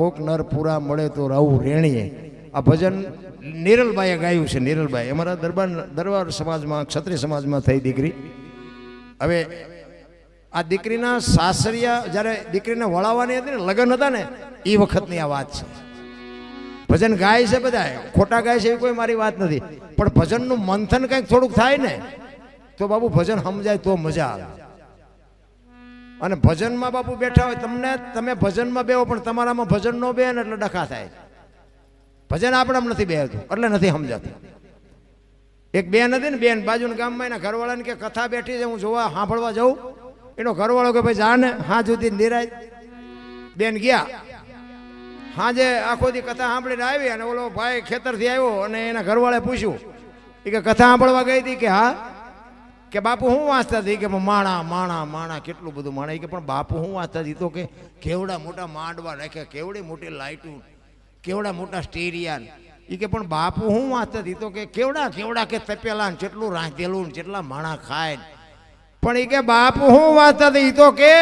કોક નર પૂરા મળે તો રાવું રેણીએ. આ ભજન નિરલબાઈએ ગાયું છે નિરલબાઈ અમારા દરબાર દરબાર સમાજમાં, ક્ષત્રિય સમાજમાં થઈ દીકરી. હવે આ દીકરીના સાસરિયા જ્યારે દીકરીને વળાવવાની હતી ને, લગ્ન હતા ને એ વખતની આ વાત છે. ભજન ગાય છે બધા ખોટા ગાય છે એવી કોઈ મારી વાત નથી. પણ ભજનનું મંથન કંઈક થોડુંક થાય ને, તો બાબુ ભજન સમજાય તો મજા આવે. અને ભજનમાં બાપુ બેઠા હોય, તમને તમે ભજનમાં બેહો, પણ તમારામાં ભજન નો બે એટલે ડખા થાય ભજન આપણે નથી બેહતું, એટલે નથી સમજાતું. એક બેન હતી ને, બેન બાજુના ગામમાં એના ઘરવાળાને કે કથા બેઠી છે, હું જોવા સાંભળવા જાઉં. એનો ઘરવાળો કે ભાઈ, જાને, હા સુધી નિરાય. બેન ગયા. હાજે આખો દી કથા સાંભળીને આવી અને ઓલો ભાઈ ખેતરથી આવ્યો અને એના ઘરવાળાએ પૂછ્યું. એ કે કથા સાંભળવા ગઈ હતી કે હા? કે બાપુ, હું વાંચતા હતી કે માણા માણા માણા કેટલું બધું માણા. કે પણ બાપુ, હું વાંચતા હતી તો કે કેવડા મોટા માંડવા રાખ્યા, કેવડી મોટી લાઇટું, કેવડા મોટા સ્ટેરિયાન એ કે પણ બાપુ, હું વાંચતા હતી તો કે કેવડા કેવડા કે તપેલા ને કેટલું રાંધેલું ને કેટલા માણા ખાય પણ એ કે બાપુ, હું વાંચતા હતી તો કે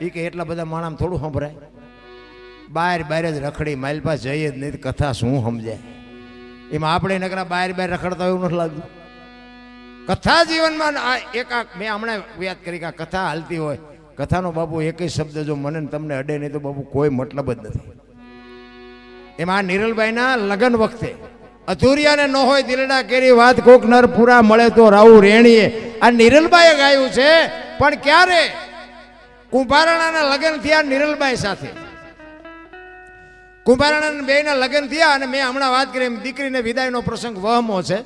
એ કે એટલા બધા માણામાં થોડું સંભળાય. બહાર બહાર જ રખડી, માઇલ પાસે જઈએ જ નહીં કથા શું સમજાય? એમાં આપણે નકરા બહાર બહાર રખડતા એવું નથી લાગતું. કથા જીવનમાં આ એક મેં હમણાં યાદ કરી કે કથા હાલતી હોય. કથાનો બાપુ એક જ શબ્દ જો મને તમને અડે નહીં તો બાપુ કોઈ મતલબ જ નથી. એમાં નિરલભાઈના લગ્ન વખતે અધૂરિયાને ન હોય દિલડા કેરી વાત કોક નર પૂરા મળે તો રાવું રેણીએ. આ નિરલબાઈએ ગાયું છે, પણ ક્યારે? કુંભારાણાના લગ્ન થયા નિરલબાઈ સાથે. કુંભારાણાના બેના લગ્ન થયા અને મેં હમણાં વાત કરી એમ દીકરીને વિદાયનો પ્રસંગ વહમો છે.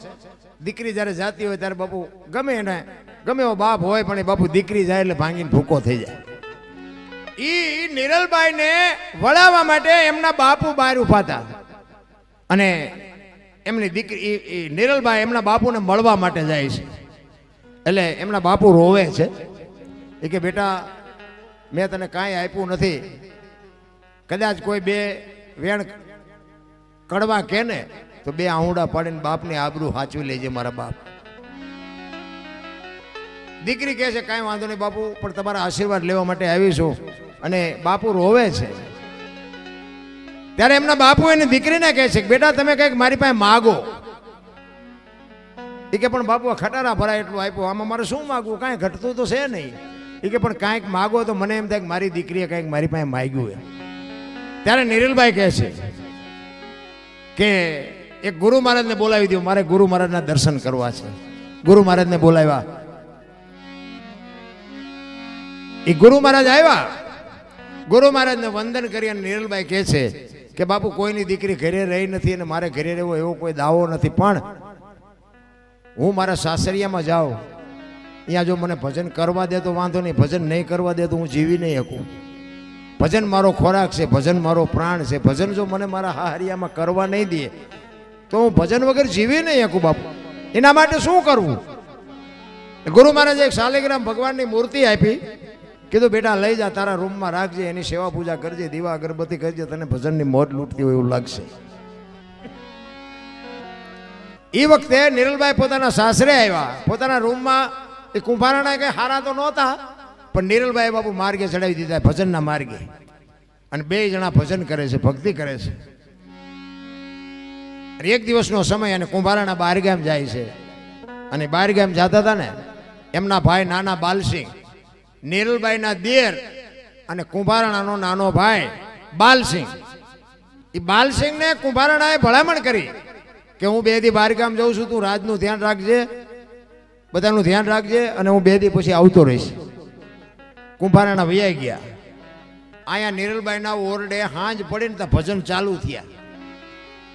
દીકરી જ્યારે જાતી હોય ત્યારે બાપુ ગમે એને, ગમે એવો બાપ હોય, પણ એ બાપુ દીકરી જાય એટલે ભાંગીને ભૂકો થઈ જાય. ઈ નિરલબાઈને વળાવવા માટે એમના બાપુ બહાર ઊભા હતા. અને એમની દીકરી, ઈ- ઈ નિરલબાઈ એમના બાપુને મળવા માટે જાય છે. એટલે એમના બાપુ રોવે છે. એ કે, બેટા, મેં તને કાંઈ આપ્યું નથી. કદાચ કોઈ બે વેણ કડવા કે ને તો બે આહુડા પાડીને બાપની આબરૂ સાચવી લેજે મારા બાપ. દીકરી કહે છે, કાંઈ વાંધો નહીં બાપુ, પણ તમારા આશીર્વાદ લેવા માટે આવી છું અને બાપુ રોવે છે. ત્યારે એમના બાપુ એની દીકરીને કહે છે બેટા, તમે કંઈક મારી પાસે માગો. એ કે, પણ બાપુ ખટારા ભરાય એટલું આપ્યું. આમાં મારે શું માગવું? કાંઈ ઘટતું તો છે નહીં. એ કે, પણ કાંઈક માગો તો મને એમ થાય કે મારી દીકરીએ કંઈક મારી પાસે માગ્યું એમ. ત્યારે નિરિલભાઈ કહે છે કે એક ગુરુ મહારાજને બોલાવી દો મારે ગુરુ મહારાજના દર્શન કરવા છે. ગુરુ મહારાજને બોલાવ્યા. એ ગુરુ મહારાજ આવ્યા. ગુરુ મહારાજને વંદન કરી અને નિરલભાઈ કહે છે કે, બાપુ, કોઈની દીકરી ઘરે રહી નથી અને મારે ઘરે રહેવો એવો કોઈ દાવો નથી. પણ હું મારા સાસરિયામાં જાઉં. અહીંયા જો મને ભજન કરવા દે તો વાંધો નહીં. ભજન નહીં કરવા દે તો હું જીવી નહીં શકું. ભજન મારો ખોરાક છે. ભજન મારો પ્રાણ છે. ભજન જો મને મારા હાહરિયામાં કરવા નહીં દે તો હું ભજન વગર જીવી નહીં શકું બાપુ. એના માટે શું કરવું? ગુરુ મહારાજે એક શાલિગ્રામ ભગવાનની મૂર્તિ આપી. કીધું, બેટા, લઈ જા, તારા રૂમમાં રાખજે, એની સેવા પૂજા કરજે, દીવા અગરબત્તી કરજે, તને ભજનની મોજ લૂંટતી હોય એવું લાગશે. એ વખતે નિરલભાઈ પોતાના સાસરે આવ્યા. પોતાના રૂમમાં એ કુંભારાણા કંઈ હારા તો નહોતા, પણ નિરલભાઈ બાપુ માર્ગે ચડાવી દીધા, ભજનના માર્ગે. અને બે જણા ભજન કરે છે, ભક્તિ કરે છે. એક દિવસનો સમય અને કુંભારાના બહારગામ જાય છે. અને બહારગામ જતા હતા ને, એમના ભાઈ નાના બાલસિંહ, નિરલભાઈના દેર અને કુંભારાણાનો નાનો ભાઈ બાલસિંહ. એ બાલસિંહને કુંભારાણાએ ભલામણ કરી કે હું બે દી બહારગામ જાઉં છું, તું રાજનું ધ્યાન રાખજે, બધાનું ધ્યાન રાખજે અને હું બે દી પછી આવતો રહીશ. કુંભારાણા વૈયા ગયા. અહીંયા નિરલબાઈના ઓરડે હાંજ પડીને તો ભજન ચાલુ થયા.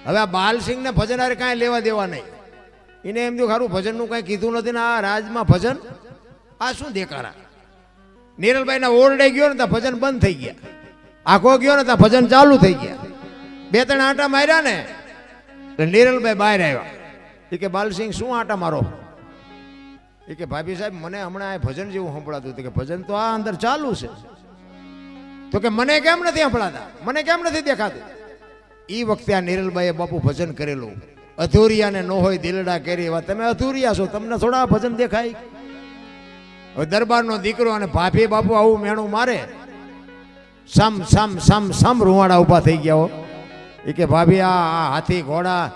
હવે આ બાલસિંહને ભજન હારે કાંઈ લેવા દેવા નહીં. એને એમ થયું ખારું ભજનનું કાંઈ કીધું નથી ને આ રાજમાં ભજન, આ શું દેખાડા નિરલભાઈના ઓરડે ગયો ને ત્યાં ભજન બંધ થઈ ગયા. આખો ગયો ને ત્યાં ભજન ચાલુ થઈ ગયા. બે ત્રણ આંટા માર્યા ને, એટલે નિરલભાઈ બહાર આવ્યા. એ કે બાલસિંહ શું આંટા મારો? એ કે, ભાભી સાહેબ, મને હમણાં આ ભજન જેવું સંભળાતું હતું કે ભજન તો આ અંદર ચાલુ છે. તો કે, મને કેમ નથી સંભળાતા? મને કેમ નથી દેખાતું? એ વખતે આ નિરલભાઈએ બાપુ ભજન કરેલું. અધૂરિયાને ન હોય દિલડા કરી એવા. તમે અધૂરિયા છો, તમને થોડા ભજન દેખાય? હવે દરબારનો દીકરો અને ભાભી બાપુ આવું મેણું મારે. સમ સમ સમ સમ રૂવાડા ઊભા થઈ ગયા હો. એ કે, ભાભી, આ હાથી ઘોડા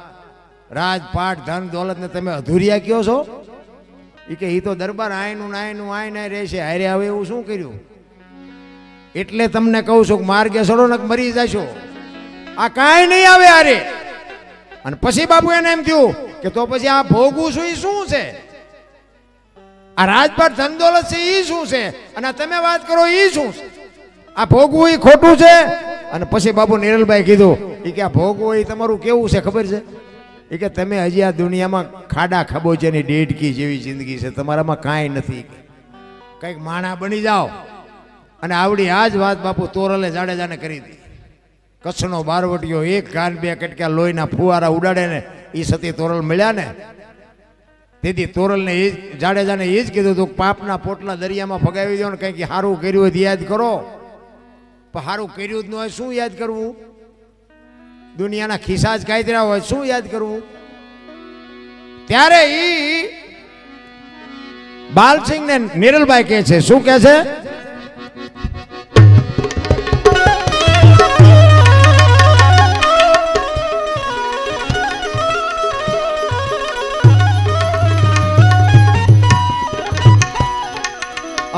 રાજપાટ ધન, દોલતને તમે અધૂરિયા કયો છો? એ કે એ તો દરબાર આયનું નાયનું આય નાય રહેશે. હારે હવે એવું શું કર્યું? એટલે તમને કહું છું કે માર્ગે સડો ને મરી જશો. આ કાંઈ નહીં આવે આરે અને પછી બાપુ એને એમ થયું કે તો પછી આ ભોગવું શું એ શું છે? આ રાજપાટ ધન દોલત છે એ શું છે? અને તમે વાત કરો એ શું છે? આ ભોગવું એ ખોટું છે? અને પછી બાપુ નિરલભાઈ કીધું એ કે આ ભોગવું એ તમારું કેવું છે, ખબર છે? એ કે તમે હજી આ દુનિયામાં ખાડા ખબોચેની ડેડકી જેવી જિંદગી છે, તમારામાં કાંઈ નથી. કંઈક માણા બની જાઓ. અને આવડી આ જ વાત બાપુ તોરલે જાડેજાને કરી હતી કચ્છનો બારવટીયો એક કાન બે કટકા લોહીના ફુવારા ઉડાડે ને એ સતી તોરલ મળ્યા ને. તેથી તોરલને એ જ જાડેજાને એ જ કીધું હતું પાપના પોટલા દરિયામાં ફગાવી દો ને કંઈક સારું કર્યું હોય યાદ કરો. પણ સારું કર્યું જ ન હોય શું યાદ કરવું? દુનિયાના ખિસ્સા જ કાયદરા હોય, શું યાદ કરવું? ત્યારે એ બાલસિંહ ને નિરલભાઈ કહે છે, શું કહે છે?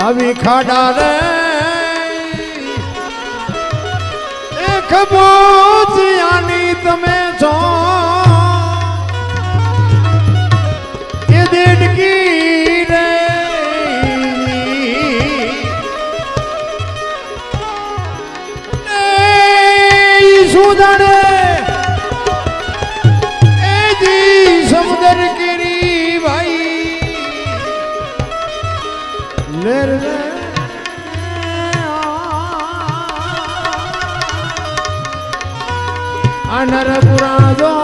આવી ખાડા રે. એક ખબોચિયાની તમે છો. પુરાજો એ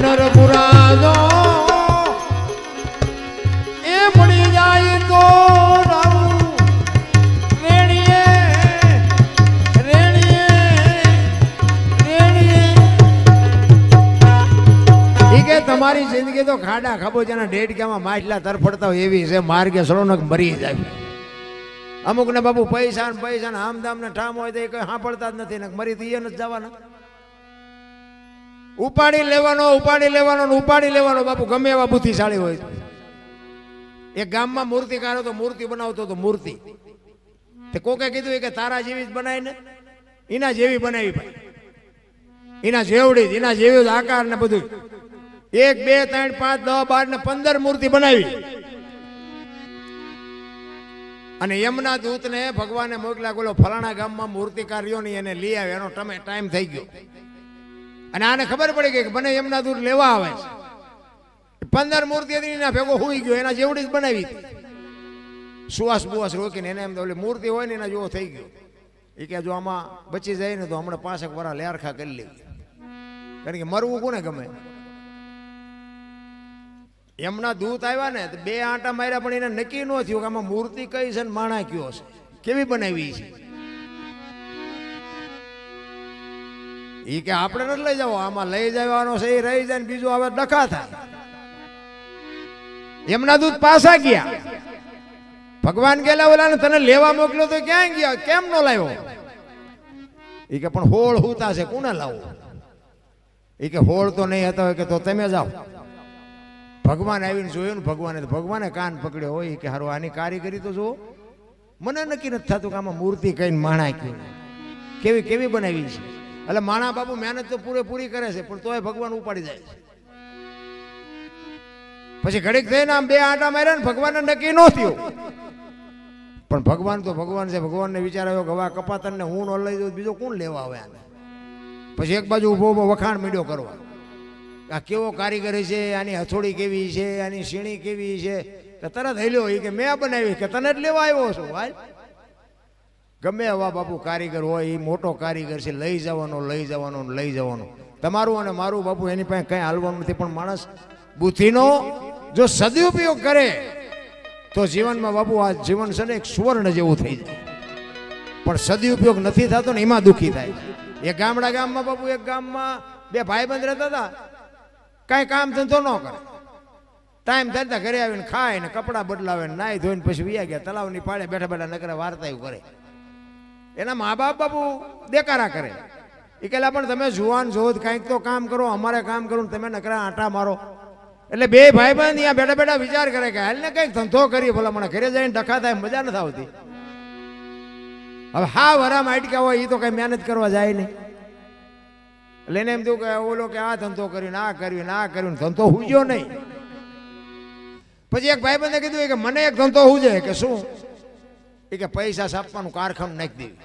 રે એ મળી જાય તો રેણીએ રેણીએ રેણીએ. ઈ કે તમારી જિંદગી તો ખાડા ખબોચાના ડેડકામાં માછલા તરફડતા હોય એવી છે. માર્ગે સળોનક મરી જાય. અમુક ને બાપુ પૈસા ને પૈસા ને આમદામ ને ઠામ હોય તો એ કઈ સાંભળતા જ નથી ને મરી તો એ નથી જવાના. ઉપાડી લેવાનો ઉપાડી લેવાનો ઉપાડી લેવાનો બાપુ ગમે એવા બુદ્ધિશાળી હોય. એક ગામમાં મૂર્તિકાર હતો મૂર્તિ બનાવતો હતો મૂર્તિ. તે કોકે કીધું કે તારા જેવી જ બનાવી ને? એના જેવી બનાવી ભાઈ. એના જેવડી જ, એના જેવી જ આકાર ને બધું એક બે ત્રણ પાંચ દસ બાર ને પંદર મૂર્તિ બનાવી. અને યમના દૂતને ભગવાને મોકલા ગોલો ફલાણા ગામમાં મૂર્તિકાર રહ્યો ને એને લઈ આવે એનો ટાઈમ થઈ ગયો. અને આને ખબર પડી ગઈ કે મને એમના દૂર લેવા આવે છે. પંદર મૂર્તિ હતી એના ભેગો હોઈ ગયો, એના જેવડી જ બનાવી હતી. સુવાસ બુવાસ રોકીને એને એમ ઓલી મૂર્તિ હોય ને એના જેવો થઈ ગયો. એ કે જો આમાં બચી જાય ને તો હમણાં પાસેક વરા લેરખા કરી લેવી કારણ કે મરવું કોને ગમે? એમના દૂત આવ્યા ને બે આંટા માર્યા પણ એને નક્કી ન થયું કે આમાં મૂર્તિ કઈ છે ને માણા કયો છે. કેવી બનાવી છે? ઈ કે આપણે નથી લઈ જાવ, આમાં લઈ જવાનો છે એ રહી જાય બીજું હવે ડખા થાય. એમના દૂધ પાછા ગયા. ભગવાન ગયેલા ઓલા તને લેવા મોકલ્યો તો ક્યાં ગયા? કેમ નો લાવ્યો? ઈ કે પણ હોળ હુતા છે, કોને લાવો? એ કે હોળ તો નહીં હતા હોય કે તો તમે જાઓ. ભગવાન આવીને જોયું ને ભગવાને ભગવાને કાન પકડ્યો હોય કે હારું, આની કારીગરી તો જુઓ. મને નક્કી નથી થતું કે આમાં મૂર્તિ કઈ માણા કેવી કેવી બનાવી છે? એટલે માણા બાપુ મહેનત તો પૂરેપૂરી કરે છે, પણ તોય ભગવાન ઉપાડી જાય છે. પછી ઘડીક થઈને આમ બે આંટા માર્યા ને ભગવાનને નક્કી ન થયું. પણ ભગવાન તો ભગવાન છે, ભગવાનને વિચાર આવ્યો કે હવે કપાતરને હું ન લઈ જાઉં બીજો કોણ લેવા આવે આને? પછી એક બાજુ ઊભો ઊભો વખાણ મીડ્યો કરવા. આ કેવો કારીગર છે, આની હથોડી કેવી છે, આની સીણી કેવી છે? તો તરત હેલ્યો એ કે, મેં બનાવી, કે તને જ લેવા આવ્યો છું ભાઈ ગમે એવા બાપુ કારીગર હોય એ મોટો કારીગર છે, લઈ જવાનો લઈ જવાનો લઈ જવાનો. તમારું અને મારું બાપુ એની પાસે કંઈ હાલવાનું નથી, પણ માણસ બુદ્ધિનો જો સદુપયોગ કરે, તો જીવનમાં બાપુ આ જીવન છે ને એક સુવર્ણ જેવું થઈ જાય. પણ સદુપયોગ નથી થતો ને એમાં દુઃખી થાય. એ ગામડા ગામમાં બાપુ, એક ગામમાં બે ભાઈબંધ રહેતા હતા. કાંઈ કામ ધંધો ન કરે. ટાઈમ થતા ઘરે આવીને ખાય ને કપડાં બદલાવે ને ધોઈને પછી વ્યા ગયા, તલાવની પાડે બેઠા બેઠા નકરા એવું કરે. એના મા બાપ બાપુ દેકારા કરે. એ કહેલા, પણ તમે જુવાન જોધ કાંઈક તો કામ કરો, અમારે કામ કરું તમે નકરા આંટા મારો. એટલે બે ભાઈ બંધ અહીંયા બેઠા બેઠા વિચાર કરે કે હાલ ને કંઈક ધંધો કરીએ, ભલા મને ઘરે જઈને ડખા થાય, મજા નથી આવતી. હવે હા, વરામાં અટક્યા હોય એ તો કઈ મહેનત કરવા જાય નહીં. એટલે એને એમ થયું કે ઓલો કે આ ધંધો કર્યો આ કર્યું ના કર્યું ધંધો હુજ્યો નહીં. પછી એક ભાઈબંધે કીધું કે મને એક ધંધો હુજે. કે શું? એ કે પૈસા છાપવાનું કારખાનું નાખી દેવી.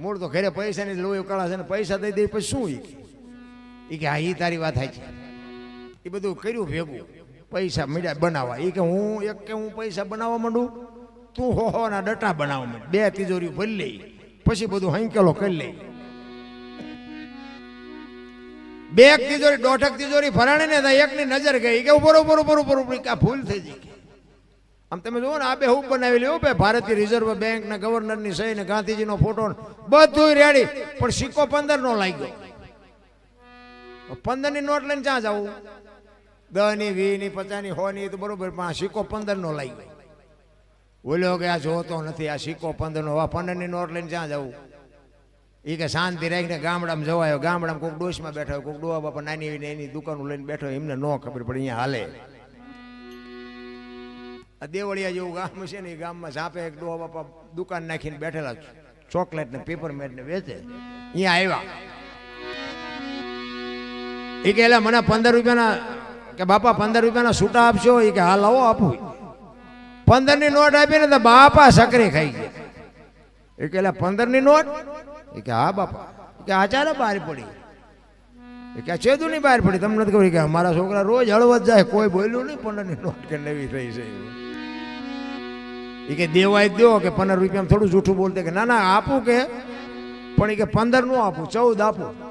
મૂળ તો ઘરે પૈસાની લોહી કળા છે ને પૈસા દઈ દે પછી શું એ કે? હા એ તારી વાત થાય છે એ બધું કર્યું ભેગું. પૈસા મીડિયા બનાવવા. એ કે હું એક કે હું પૈસા બનાવવા માંડું? તું હો હોના ડટા બનાવવા માંડ. બે તિજોરી ભરી લઈ. પછી બધું હંકેલો કરી લઈ. બે તિજોરી, દોઢક તિજોરી ભરાણી ને એકની નજર ગઈ. કે ઉપર ઉપર ઉપર ઉપર આ ભૂલ થઈ ગઈ. આમ તમે જુઓ ને, આ બે હું બનાવેલી બે ભારતીય રિઝર્વ બેંક ને ગવર્નરની સહી ને ગાંધીજીનો ફોટો બધું રેડી પણ સિક્કો પંદર નો લાગ્યો. પંદરની નોટ લઈને ક્યાં જવું દસની વી ની, પચાસની હો ની તો બરોબર, પણ આ સિક્કો પંદર નો લાગ્યો. બોલ્યો કે આ જોતો નથી, આ સિક્કો પંદર નો. આ પંદરની નોટ લઈને ક્યાં જવું એ કે શાંતિ રાખીને ગામડામાં જવાયો. ગામડામાં કોઈક ડોશમાં બેઠો કોઈક ડોવા બાપા નાની એની દુકાનો લઈને બેઠો એમને ન ખબર પડે, અહીંયા હાલે. આ દેવળિયા જેવું ગામ છે ને એ ગામમાં સાપે એક ડોહા બાપા દુકાન નાખીને બેઠેલા ચોકલેટ ને પેપર મેટ ને વેચે અહીંયા આવ્યા. એ કે એટલે મને પંદર રૂપિયાના કે, બાપા, પંદર રૂપિયાના છૂટા આપશો? એ કે, હા, લાવો આપું. પંદરની નોટ આપીને તો બાપા સકરી ખાઈ ગયા. એ કે એટલે પંદરની નોટ? એ કે, હા, બાપા. કે કે ચાલે, બહાર પડી. એ કે ચેદુ ની બહાર પડી? તમને નથી ખબર? કે, અમારા છોકરા રોજ હળવદ જાય, કોઈ બોલ્યું નહીં પંદરની નોટ કે નવી થઈ છે. એ કે દેવાય દો કે પંદર રૂપિયામાં થોડું જૂઠું બોલતે કે, ના ના, આપું કે. પણ એ કે પંદરનું આપું, ચૌદ આપું.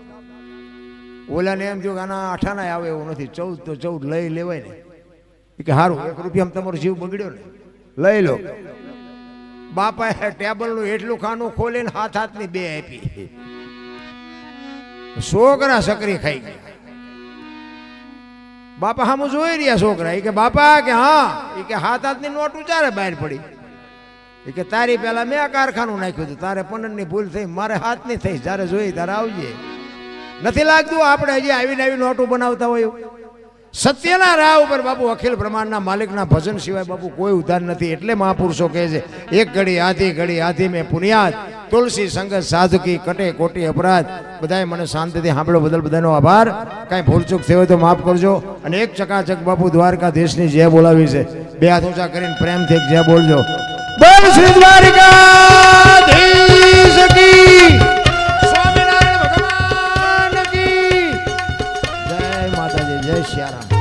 ઓલાને એમ થયું કે આના અઠાના આવે એવું નથી, ચૌદ તો ચૌદ લઈ લેવાય ને. એ કે સારું એક રૂપિયામાં તમારો જીવ બગડ્યો ને. લઈ લો. બાપાએ ટેબલનું એટલું ખાનું ખોલીને હાથ હાથની બે આપી. છોકરા સકરી ખાઈ ગયા. બાપા સામું જોઈ રહ્યા છોકરા. એ કે, બાપા, કે હા. એ કે, હાથ હાથની નોટ ઉચારે બહાર પડી. એ કે, તારી પહેલાં મેં કારખાનું નાખ્યું હતું. તારે પંદરની ભૂલ થઈ, મારે હાથની થઈ. જ્યારે જોઈ ત્યારે આવજે. નથી લાગતું આપણે હજી આવીને આવી નોટું બનાવતા હોય સત્યના રાહ ઉપર બાપુ અખિલ પ્રમાણના માલિકના ભજન સિવાય બાપુ કોઈ ઉધાર નથી. એટલે મહાપુરુષો કહે છે, એક ઘડી, આધી ઘડી, આધી મેં પુનિયાદ તુલસી સંગત, સાધુકી, કટે કોટી અપરાધ. બધાએ મને શાંતિથી સાંભળો બદલ બધાનો આભાર. કાંઈ ભૂલચૂક થઈ હોય તો માફ કરજો. અને એક ચકાચક બાપુ દ્વારકા દેશની જય બોલાવી છે. બે હાથ ઊંચા કરીને પ્રેમથી એક જય બોલજો. બોલ શ્રી દ્વારિકાધીશ કી. સ્વામિનારાયણ ભગવાન કી. જય માતાજી જય શ્યારામ.